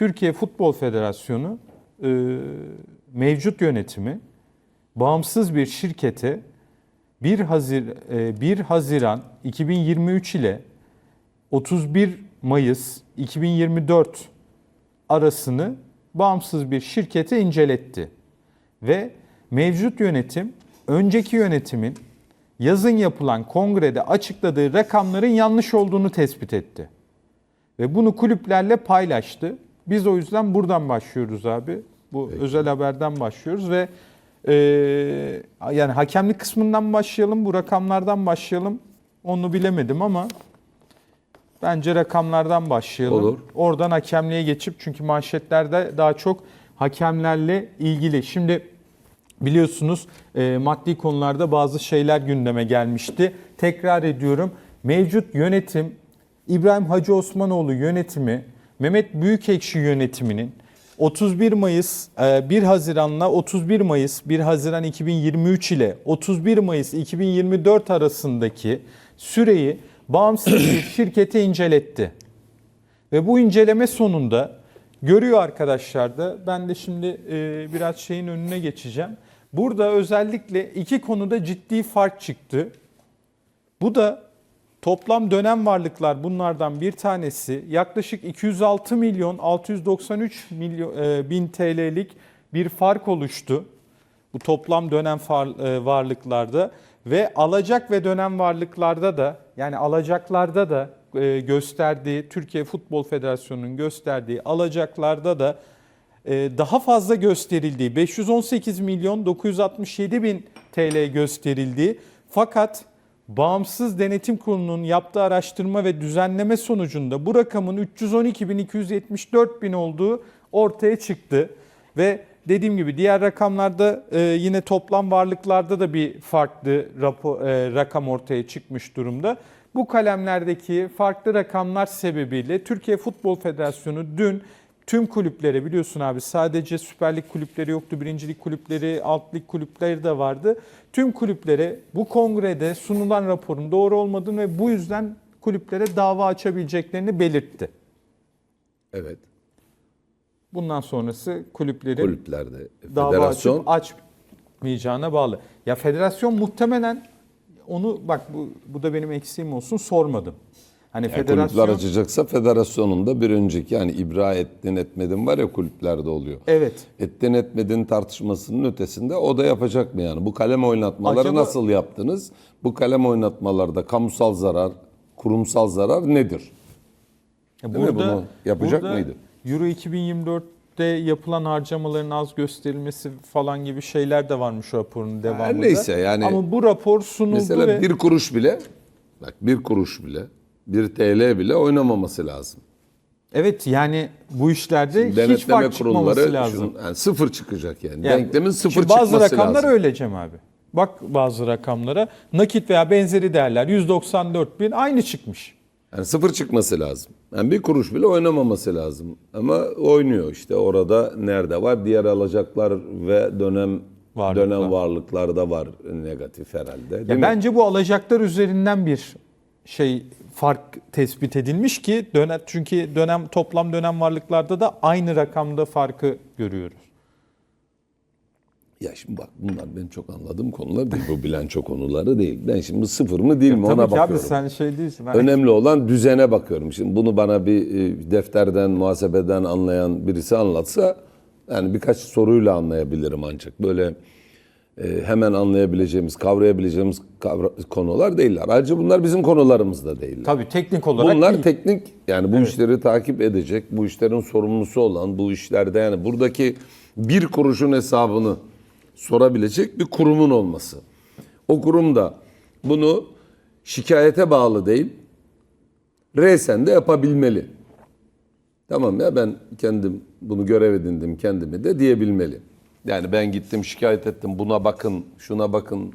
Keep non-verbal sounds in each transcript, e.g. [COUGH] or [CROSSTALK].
Türkiye Futbol Federasyonu e, mevcut yönetimi bağımsız bir şirkete 1 Hazir e, 1 Haziran 2023 ile 31 Mayıs 2024 arasını bağımsız bir şirkete inceletti. Ve mevcut yönetim önceki yönetimin yazın yapılan kongrede açıkladığı rakamların yanlış olduğunu tespit etti. Ve bunu kulüplerle paylaştı. Biz o yüzden buradan başlıyoruz abi. Bu özel haberden başlıyoruz ve e, yani hakemlik kısmından başlayalım, bu rakamlardan başlayalım. Onu bilemedim ama bence rakamlardan başlayalım. Olur. Oradan hakemliğe geçip çünkü manşetlerde daha çok hakemlerle ilgili. Şimdi biliyorsunuz e, maddi konularda bazı şeyler gündeme gelmişti. Tekrar ediyorum. Mevcut yönetim İbrahim Hacı Osmanoğlu yönetimi Mehmet Büyükekşi yönetiminin 31 Mayıs e, 1 Haziran'la 31 Mayıs 1 Haziran 2023 ile 31 Mayıs 2024 arasındaki süreyi bağımsız bir [COUGHS] şirkete inceletti. Ve bu inceleme sonunda görüyor arkadaşlar da ben de şimdi e, biraz şeyin önüne geçeceğim. Burada özellikle iki konuda ciddi fark çıktı. Bu da toplam dönem varlıklar bunlardan bir tanesi yaklaşık 206 milyon 693 milyon e, bin TL'lik bir fark oluştu. Bu toplam dönem far- e, varlıklarda ve alacak ve dönem varlıklarda da yani alacaklarda da e, gösterdiği Türkiye Futbol Federasyonu'nun gösterdiği alacaklarda da e, daha fazla gösterildiği 518 milyon 967 bin TL gösterildiği fakat Bağımsız Denetim Kurulu'nun yaptığı araştırma ve düzenleme sonucunda bu rakamın 312 bin 274 bin olduğu ortaya çıktı. Ve dediğim gibi diğer rakamlarda e, yine toplam varlıklarda da bir farklı e, rakam ortaya çıkmış durumda. Bu kalemlerdeki farklı rakamlar sebebiyle Türkiye Futbol Federasyonu dün tüm kulüplere biliyorsun abi sadece Süper Lig kulüpleri yoktu. Birincilik kulüpleri, alt lig kulüpleri de vardı. Tüm kulüplere bu kongrede sunulan raporun doğru olmadığını ve bu yüzden kulüplere dava açabileceklerini belirtti. Evet. Bundan sonrası kulüplerin Kulüplerde. dava Federasyon açıp açmayacağına bağlı. Ya federasyon muhtemelen onu bak bu, bu da benim eksiğim olsun sormadım. Hani yani federasyon kulüpler açacaksa federasyonun da bir önceki yani ibra ettin etmedin var ya kulüplerde oluyor. Evet. Ettin etmedin tartışmasının ötesinde o da yapacak mı yani? Bu kalem oynatmaları Acaba- nasıl yaptınız? Bu kalem oynatmalarda kamusal zarar, kurumsal zarar nedir? Ya Değil mi? Bunu yapacak burada mıydı? Euro 2024'te yapılan harcamaların az gösterilmesi falan gibi şeyler de varmış raporun devamında. neyse yani- Ama bu rapor sunuldu Mesela ve bir kuruş bile, bak bir kuruş bile, bir TL bile oynamaması lazım. evet yani bu işlerde hiç Denetleme fark çıkmaması kurulları lazım. şunun- yani sıfır çıkacak yani. Yani Denklemin sıfır şimdi bazı çıkması rakamlar lazım. öyle Cem abi. Bak bazı rakamlara nakit veya benzeri değerler 194 bin aynı çıkmış. Yani sıfır çıkması lazım. Yani bir kuruş bile oynamaması lazım. Ama oynuyor işte orada nerede var? Diğer alacaklar ve dönem Varlıklar. dönem varlıklarda var negatif herhalde. Değil Ya mi? bence bu alacaklar üzerinden bir şey fark tespit edilmiş ki dönem çünkü dönem toplam dönem varlıklarda da aynı rakamda farkı görüyoruz. Ya şimdi bak bunlar ben çok anladığım konular değil. Bu bilanço konuları değil. Ben şimdi sıfır mı değil mi ona Tabii ki abi bakıyorum. sen şey değilsin. Ben Önemli olan düzene bakıyorum. Şimdi bunu bana bir e, defterden, muhasebeden anlayan birisi anlatsa yani birkaç soruyla anlayabilirim ancak. Böyle hemen anlayabileceğimiz, kavrayabileceğimiz kavra- konular değiller. Ayrıca bunlar bizim konularımız da değiller. Tabii teknik olarak Bunlar değil. teknik yani bu işleri takip edecek, bu işlerin sorumlusu olan, bu işlerde yani buradaki bir kuruşun hesabını sorabilecek bir kurumun olması. O kurum da bunu şikayete bağlı değil, resen de yapabilmeli. Tamam ya ben kendim bunu görev edindim kendimi de diyebilmeli. Yani ben gittim şikayet ettim buna bakın, şuna bakın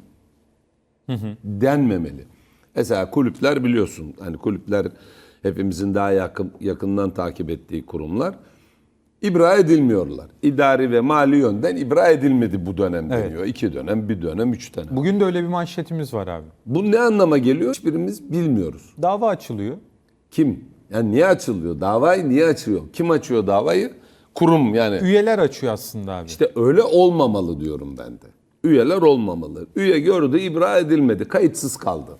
denmemeli. Mesela kulüpler biliyorsun hani kulüpler hepimizin daha yakın yakından takip ettiği kurumlar ibra edilmiyorlar. İdari ve mali yönden ibra edilmedi bu dönem Evet. deniyor. İki dönem, bir dönem, üç dönem. Bugün de öyle bir manşetimiz var abi. Bu ne anlama geliyor? Hiçbirimiz bilmiyoruz. Dava açılıyor. Kim? Yani niye açılıyor? Davayı niye açıyor? Kim açıyor davayı? Kurum yani. Üyeler açıyor aslında abi. İşte öyle olmamalı diyorum ben de. Üyeler olmamalı. Üye gördü, ibra edilmedi, kayıtsız kaldı.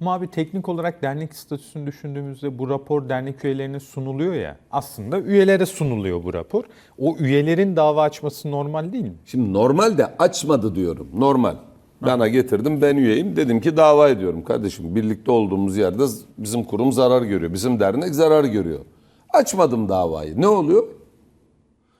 Ama abi teknik olarak dernek statüsünü düşündüğümüzde bu rapor dernek üyelerine sunuluyor ya. Aslında üyelere sunuluyor bu rapor. O üyelerin dava açması normal değil mi? Şimdi normalde açmadı diyorum. Normal. Bana getirdim ben üyeyim. Dedim ki dava ediyorum kardeşim. Birlikte olduğumuz yerde bizim kurum zarar görüyor. Bizim dernek zarar görüyor. Açmadım davayı. Ne oluyor?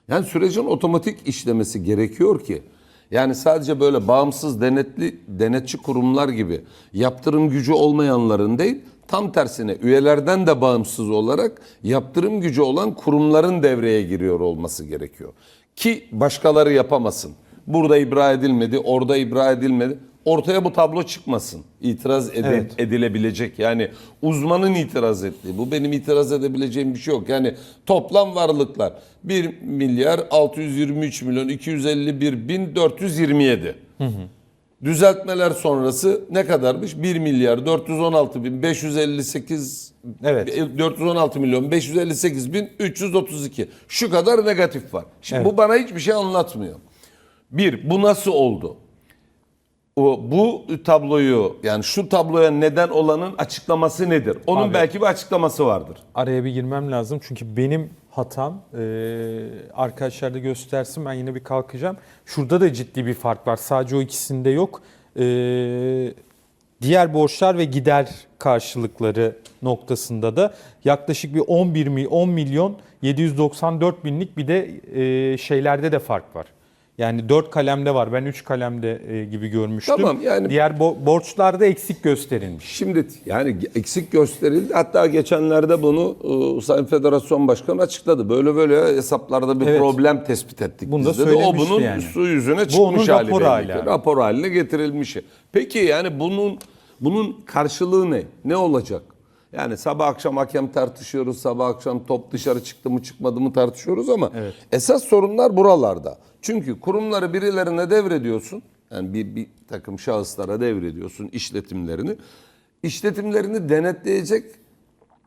Yani sürecin otomatik işlemesi gerekiyor ki. Yani sadece böyle bağımsız denetli denetçi kurumlar gibi yaptırım gücü olmayanların değil, tam tersine üyelerden de bağımsız olarak yaptırım gücü olan kurumların devreye giriyor olması gerekiyor. Ki başkaları yapamasın. Burada ibra edilmedi, orada ibra edilmedi. Ortaya bu tablo çıkmasın. İtiraz ede- Evet. edilebilecek. Yani uzmanın itiraz ettiği. Bu benim itiraz edebileceğim bir şey yok. Yani toplam varlıklar 1 milyar 623 milyon 251 bin 427. Düzeltmeler sonrası ne kadarmış? 1 milyar 416 bin 558 Evet. 416 milyon 558 bin 332. Şu kadar negatif var. Şimdi Evet. bu bana hiçbir şey anlatmıyor. Bir, bu nasıl oldu? O, bu tabloyu yani şu tabloya neden olanın açıklaması nedir? Onun Abi. belki bir açıklaması vardır. Araya bir girmem lazım çünkü benim hatam e, arkadaşlar da göstersin ben yine bir kalkacağım. Şurada da ciddi bir fark var. Sadece o ikisinde yok. E, diğer borçlar ve gider karşılıkları noktasında da yaklaşık bir 11 mi 10 milyon 794 binlik bir de e, şeylerde de fark var. Yani 4 kalemde var. Ben 3 kalemde e, gibi görmüştüm. Tamam, yani- Diğer bo- borçlarda eksik gösterilmiş. Şimdi yani eksik gösterildi. Hatta geçenlerde bunu e, Sayın Federasyon Başkanı açıkladı. Böyle böyle hesaplarda bir Evet. problem tespit ettik Bunu da dedi. O bunun yani. su yüzüne Bu çıkmış onun hali rapor hali. Rapor haline getirilmişi. Peki yani bunun bunun karşılığı ne? Ne olacak? Yani sabah akşam hakem tartışıyoruz, sabah akşam top dışarı çıktı mı çıkmadı mı tartışıyoruz ama Evet. esas sorunlar buralarda. Çünkü kurumları birilerine devrediyorsun. Yani bir, bir takım şahıslara devrediyorsun işletimlerini. İşletimlerini denetleyecek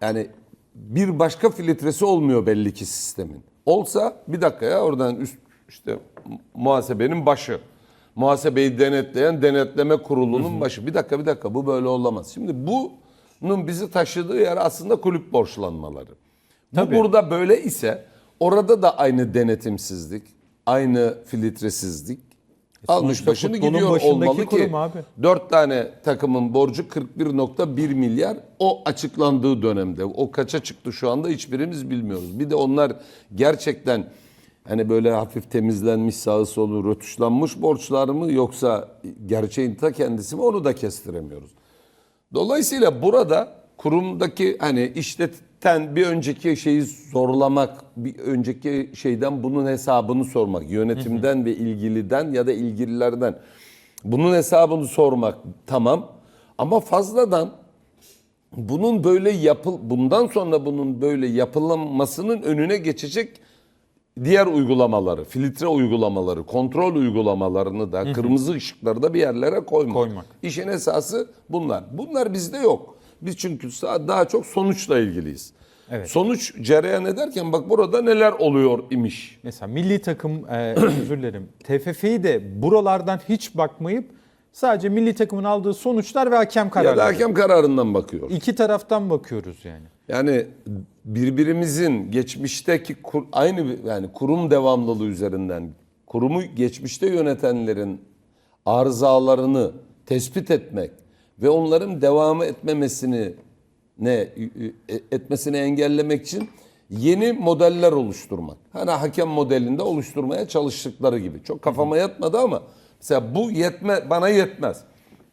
yani bir başka filtresi olmuyor belli ki sistemin. Olsa bir dakika ya oradan üst işte muhasebenin başı. Muhasebeyi denetleyen denetleme kurulunun başı. Bir dakika bir dakika bu böyle olamaz. Şimdi bunun bizi taşıdığı yer aslında kulüp borçlanmaları. Bu Tabii. burada böyle ise orada da aynı denetimsizlik, aynı filtresizlik almış sonuçta başını gidiyor olmalı ki. abi. 4 tane takımın borcu 41.1 milyar o açıklandığı dönemde. O kaça çıktı şu anda hiçbirimiz bilmiyoruz. Bir de onlar gerçekten hani böyle hafif temizlenmiş sağı solu rötuşlanmış borçlar mı yoksa gerçeğin ta kendisi mi onu da kestiremiyoruz. Dolayısıyla burada kurumdaki hani işleten bir önceki şeyi zorlamak, bir önceki şeyden bunun hesabını sormak, yönetimden ve ilgiliden ya da ilgililerden bunun hesabını sormak tamam. Ama fazladan bunun böyle yapıl bundan sonra bunun böyle yapılanmasının önüne geçecek diğer uygulamaları, filtre uygulamaları, kontrol uygulamalarını da kırmızı ışıkları da bir yerlere koymak. Koymak. İşin esası bunlar. Bunlar bizde yok. Biz çünkü daha çok sonuçla ilgiliyiz. Evet. Sonuç cereyan ederken bak burada neler oluyor imiş. Mesela milli takım, e, [CLEARS THROAT] özür dilerim, TFF'yi de buralardan hiç bakmayıp sadece milli takımın aldığı sonuçlar ve hakem Ya kararları. da hakem kararından bakıyor. İki taraftan bakıyoruz yani. Yani birbirimizin geçmişteki kur- aynı yani kurum devamlılığı üzerinden kurumu geçmişte yönetenlerin arızalarını tespit etmek ve onların devamı etmemesini ne e, etmesini engellemek için yeni modeller oluşturmak. Hani hakem modelinde oluşturmaya çalıştıkları gibi. Çok kafama yatmadı ama mesela bu yetme bana yetmez.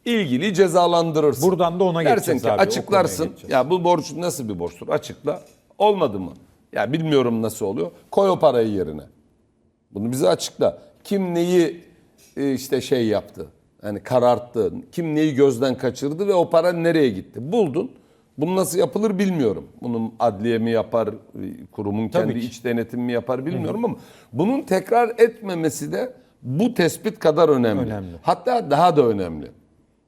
İlgili cezalandırırsın. Buradan da ona Dersin geçeceğiz ki abi, açıklarsın. Ya bu borç nasıl bir borçtur? Açıkla. Olmadı mı? Ya bilmiyorum nasıl oluyor. Koy o parayı yerine. Bunu bize açıkla. Kim neyi e, işte şey yaptı? Yani kararttı. Kim neyi gözden kaçırdı ve o para nereye gitti? Buldun. Bunu nasıl yapılır bilmiyorum. Bunun adliye mi yapar, e, kurumun kendi iç denetim mi yapar bilmiyorum ama bunun tekrar etmemesi de bu tespit kadar önemli. Önemli. Hatta daha da önemli.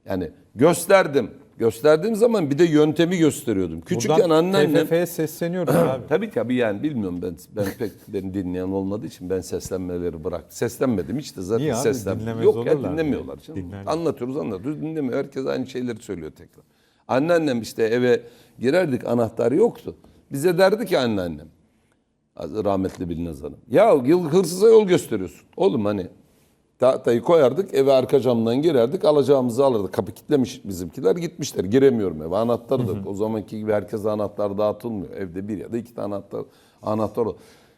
Yani gösterdim. Gösterdiğim zaman bir de yöntemi gösteriyordum. Küçükken Buradan anneannem TFF'ye sesleniyoruz abi. [CLEARS THROAT] Tabii tabii yani bilmiyorum ben ben pek beni dinleyen olmadığı için ben seslenmeleri bıraktım. Seslenmedim hiç de zaten Niye abi? seslen. Dinlemez Yok ya dinlemiyorlar canım. Dinler. Anlatıyoruz anlatıyoruz dinlemiyor. Herkes aynı şeyleri söylüyor tekrar. Anneannem işte eve girerdik anahtar yoktu. Bize derdi ki anneannem rahmetli Bilnaz Hanım. Ya yıl hırsıza yol gösteriyorsun. Oğlum hani tahtayı koyardık eve arka camdan girerdik alacağımızı alırdık. Kapı kilitlemiş bizimkiler gitmişler. Giremiyorum eve anahtarı da o zamanki gibi herkese anahtar dağıtılmıyor. Evde bir ya da iki tane anahtar, anahtar olur.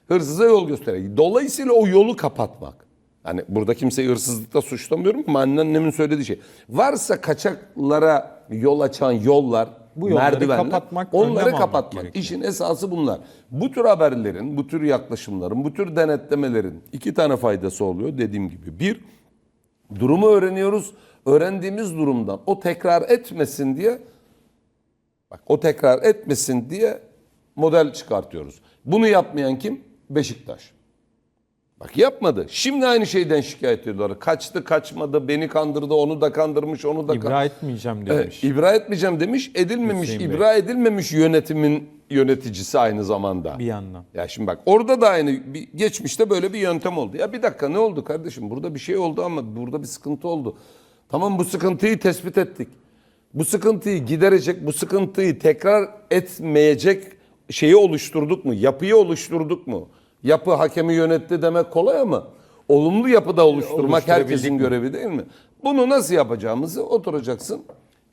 Hırsıza yol gösteriyor. Dolayısıyla o yolu kapatmak. Hani burada kimseyi hırsızlıkla suçlamıyorum ama anneannemin söylediği şey. Varsa kaçaklara yol açan yollar, Bu yolları merdivenler, kapatmak, onları kapatmak. gerekiyor. İşin esası bunlar. Bu tür haberlerin, bu tür yaklaşımların, bu tür denetlemelerin iki tane faydası oluyor dediğim gibi. Bir, durumu öğreniyoruz. Öğrendiğimiz durumdan o tekrar etmesin diye bak o tekrar etmesin diye model çıkartıyoruz. Bunu yapmayan kim? Beşiktaş. Bak yapmadı. Şimdi aynı şeyden şikayet ediyorlar. Kaçtı kaçmadı, beni kandırdı, onu da kandırmış, onu da. İbra etmeyeceğim demiş. Evet, ibra etmeyeceğim demiş. Edilmemiş, Hüseyin Bey. ibra edilmemiş yönetimin yöneticisi aynı zamanda. Bir yandan. Ya şimdi bak orada da aynı bir, geçmişte böyle bir yöntem oldu. Ya bir dakika ne oldu kardeşim? Burada bir şey oldu ama burada bir sıkıntı oldu. Tamam bu sıkıntıyı tespit ettik. Bu sıkıntıyı giderecek, bu sıkıntıyı tekrar etmeyecek şeyi oluşturduk mu? Yapıyı oluşturduk mu? Yapı hakemi yönetti demek kolay ama olumlu yapıda oluşturmak Oluşturabildik herkesin görevi değil mi? Bunu nasıl yapacağımızı oturacaksın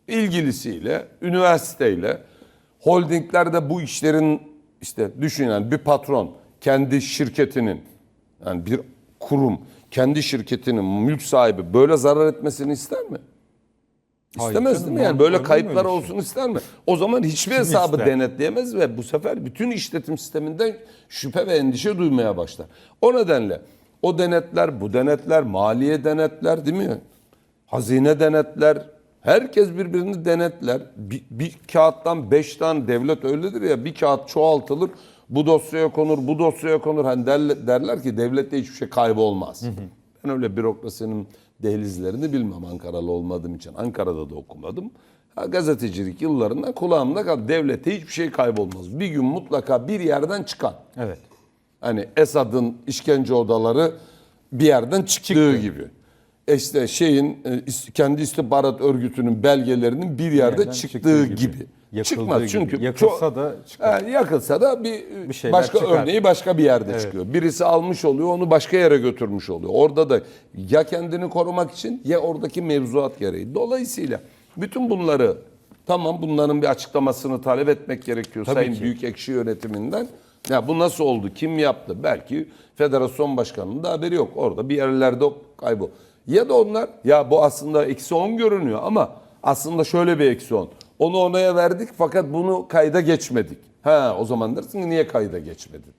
ilgilisiyle, üniversiteyle, holdinglerde bu işlerin işte düşünen bir patron kendi şirketinin yani bir kurum kendi şirketinin mülk sahibi böyle zarar etmesini ister mi? Hayır İstemez canım, değil mi? Yani böyle kayıplar şey? olsun ister mi? O zaman hiçbir hesabı ister? denetleyemez ve bu sefer bütün işletim sisteminden şüphe ve endişe duymaya başlar. O nedenle o denetler, bu denetler, maliye denetler değil mi? Hazine denetler, herkes birbirini denetler. Bir, bir kağıttan beş tane devlet öyledir ya bir kağıt çoğaltılır. Bu dosyaya konur, bu dosyaya konur. Hani derler, derler ki devlette hiçbir şey kaybolmaz. Ben öyle bürokrasinin dehlizlerini bilmem Ankaralı olmadığım için. Ankara'da da okumadım. Ha, gazetecilik yıllarında kulağımda kaldı. Devlette hiçbir şey kaybolmaz. Bir gün mutlaka bir yerden çıkar. Evet. Hani Esad'ın işkence odaları bir yerden çıktığı gibi. İşte şeyin e, kendi istihbarat örgütünün belgelerinin bir yerde yerden çıktığı gibi. gibi. Yakıldığı Çıkmaz gibi. çünkü Yakılsa çok- da çıkar. Ha, yakılsa da bir, Bir başka çıkar. örneği başka bir yerde çıkıyor. Birisi almış oluyor, onu başka yere götürmüş oluyor. Orada da ya kendini korumak için ya oradaki mevzuat gereği. Dolayısıyla bütün bunları tamam bunların bir açıklamasını talep etmek gerekiyor Tabii Sayın ki. Büyük Ekşi yönetiminden. Ya bu nasıl oldu? Kim yaptı? Belki federasyon başkanının da haberi yok. Orada bir yerlerde kaybol. Ya da onlar ya bu aslında eksi 10 görünüyor ama aslında şöyle bir eksi 10. Onu onaya verdik fakat bunu kayda geçmedik. Ha o zaman dersin ki niye kayda geçmedin?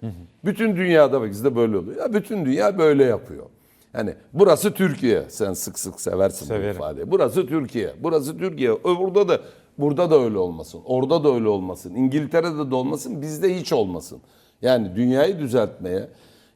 Bütün dünyada bak bizde böyle oluyor. Ya bütün dünya böyle yapıyor. Yani burası Türkiye. Sen sık sık seversin bu Severim. ifadeyi. Burası Türkiye. Burası Türkiye. Burada da burada da öyle olmasın. Orada da öyle olmasın. İngiltere'de de olmasın. Bizde hiç olmasın. Yani dünyayı düzeltmeye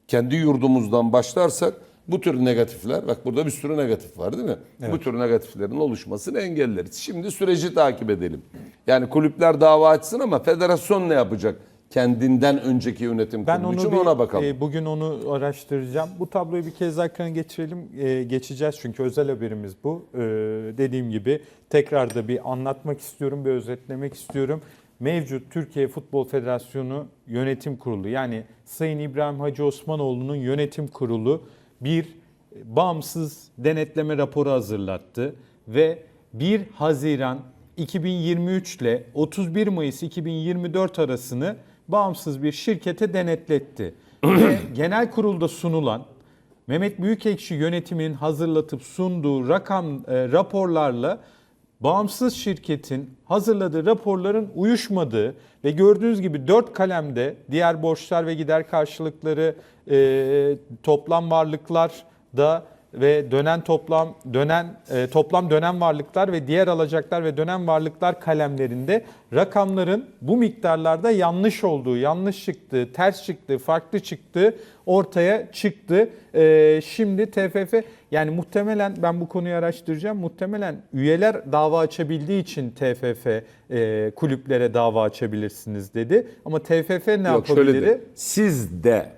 kendi yurdumuzdan başlarsak bu tür negatifler, bak burada bir sürü negatif var değil mi? Bu tür negatiflerin oluşmasını engelleriz. Şimdi süreci takip edelim. Yani kulüpler dava açsın ama federasyon ne yapacak? Kendinden önceki yönetim Ben kurulu için bir, ona bakalım. e, bugün onu araştıracağım. Bu tabloyu bir kez daha ekran geçirelim. E, geçeceğiz çünkü özel haberimiz bu. E, dediğim gibi tekrar da bir anlatmak istiyorum, bir özetlemek istiyorum. Mevcut Türkiye Futbol Federasyonu Yönetim Kurulu yani Sayın İbrahim Hacı Osmanoğlu'nun yönetim kurulu bir bağımsız denetleme raporu hazırlattı ve 1 Haziran 2023 ile 31 Mayıs 2024 arasını bağımsız bir şirkete denetletti. [CLEARS THROAT] Ve genel kurulda sunulan Mehmet Büyükekşi yönetiminin hazırlatıp sunduğu rakam e, raporlarla bağımsız şirketin hazırladığı raporların uyuşmadığı ve gördüğünüz gibi 4 kalemde diğer borçlar ve gider karşılıkları e, toplam varlıklar da ve dönen toplam dönen e, toplam dönem varlıklar ve diğer alacaklar ve dönem varlıklar kalemlerinde rakamların bu miktarlarda yanlış olduğu, yanlış çıktığı, ters çıktığı, farklı çıktığı ortaya çıktı. E, şimdi TFF yani muhtemelen ben bu konuyu araştıracağım. Muhtemelen üyeler dava açabildiği için TFF e, kulüplere dava açabilirsiniz dedi. Ama TFF ne Yok şöyle yapabilir? de, siz de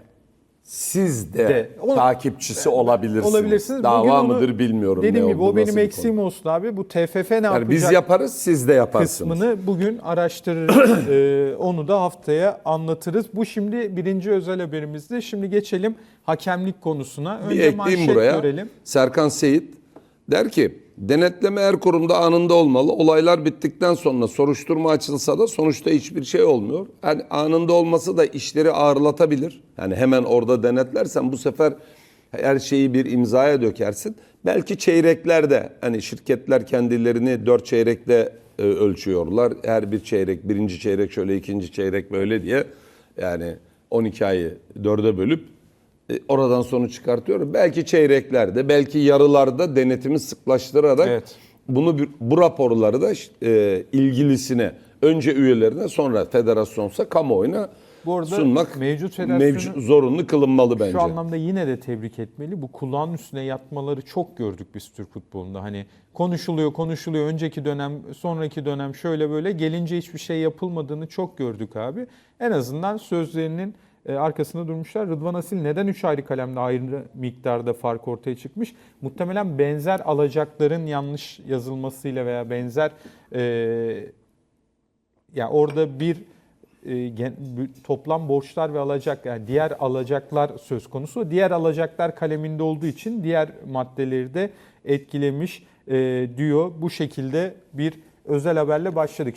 siz de, De. Onu- takipçisi olabilirsiniz. Olabilirsiniz. Dava Bugün onu- mıdır bilmiyorum. Dediğim gibi oldu, o benim bir eksiğim olsun abi. Bu TFF ne konu. Yani yapacak biz yaparız siz de yaparsınız. kısmını bugün araştırırız. [COUGHS] Ee, onu da haftaya anlatırız. Bu şimdi birinci özel haberimizdi. Şimdi geçelim hakemlik konusuna. Bir Önce ekleyeyim manşet buraya. görelim. Serkan Seyit der ki denetleme her kurumda anında olmalı. Olaylar bittikten sonra soruşturma açılsa da sonuçta hiçbir şey olmuyor. Yani anında olması da işleri ağırlatabilir. Yani hemen orada denetlersen bu sefer her şeyi bir imzaya dökersin. Belki çeyreklerde hani şirketler kendilerini dört çeyrekte e, ölçüyorlar. Her bir çeyrek, birinci çeyrek şöyle, ikinci çeyrek böyle diye. Yani 12 ayı dörde bölüp oradan sonuç çıkartıyorum. Belki çeyreklerde, belki yarılarda denetimi sıklaştırarak Evet. bunu bu raporları da e, ilgilisine, önce üyelerine sonra federasyonsa kamuoyuna Bu arada sunmak mevcut mevcut zorunlu kılınmalı bence. Şu anlamda yine de tebrik etmeli. Bu kulağın üstüne yatmaları çok gördük biz Türk futbolunda. Hani konuşuluyor, konuşuluyor. Önceki dönem, sonraki dönem şöyle böyle gelince hiçbir şey yapılmadığını çok gördük abi. En azından sözlerinin e, arkasında durmuşlar. Rıdvan Asil neden 3 ayrı kalemde ayrı miktarda fark ortaya çıkmış? Muhtemelen benzer alacakların yanlış yazılmasıyla veya benzer e, yani orada bir e, toplam borçlar ve alacak yani diğer alacaklar söz konusu. Diğer alacaklar kaleminde olduğu için diğer maddeleri de etkilemiş e, diyor. Bu şekilde bir özel haberle başladık.